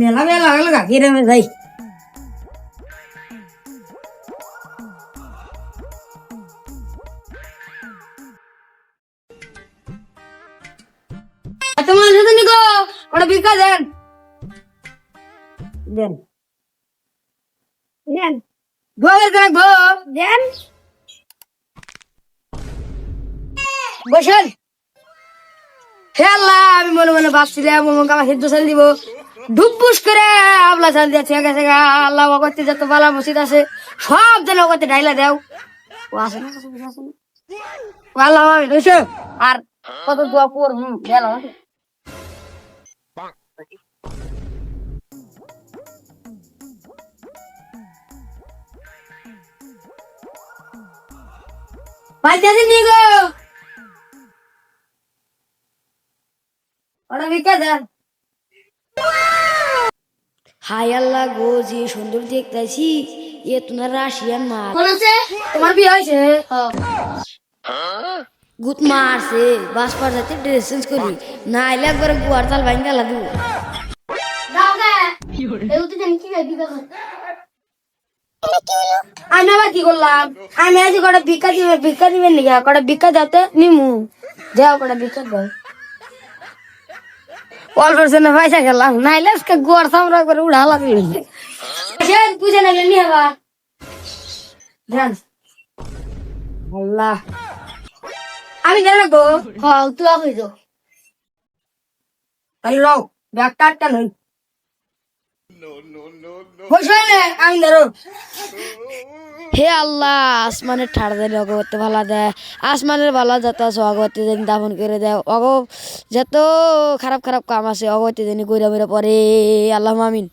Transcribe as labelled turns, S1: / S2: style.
S1: মেলা মেলা লাগল গা সাথে নিকো ভিক্ষা দেন। গো দেন। হে আমি মনে মনে ভাবছিলাম আমাকে আমার সিদ্ধ দিব। ডুবুস করে আবলা চাল দিয়ে ঠিক আছে আল্লাহ অগত্যে যত বালা মসজিদ আছে, সব যেন অগত্যে ঢাইলা দেও। ও আছে না? আছে আল্লাহ আমি রয়েছে আর কত দোয়া পর হুম গেল পাইতেছি নি গো? ওটা ভিক্ষা দেন।
S2: হাই আল্লাহ গো যে সুন্দর দেখতেছি এ তোমার রাশিয়ান
S1: মা আছে তোমার বিয়ে হয়েছে?
S2: গুত মারছে বাস পার যাতে ড্রেস চেঞ্জ করি না আইলে একবার গুয়ার তাল ভাঙ গেলা দিব।
S1: আমি আবার কি করলাম? আমি আজ কটা ভিক্ষা দিবে ভিক্ষা দিবেন নাকি? কটা ভিক্ষা যাতে নিমু। যাও কটা ভিক্ষা দাও। অল্প না পয়সা খেলাম, নাইলে আজকে গোয়ার সামরা করে উড়া লাগল। বুঝে নেবেন নি হবা আল্লাহ। আমি জানো গো হল তুই হইতো তাহলে রও ব্যাগটা আমি ধরো
S2: হে আল্লাহ, আসমানের ঠাড় দেন অগবতে ভালা দেয়। আসমানের ভালা যত আছে অগবতে দিন দাফন করে দেয়। অগ যত খারাপ খারাপ কাম আছে অগবতে দিন কইরা মেরে পরে আল্লাহ মামিন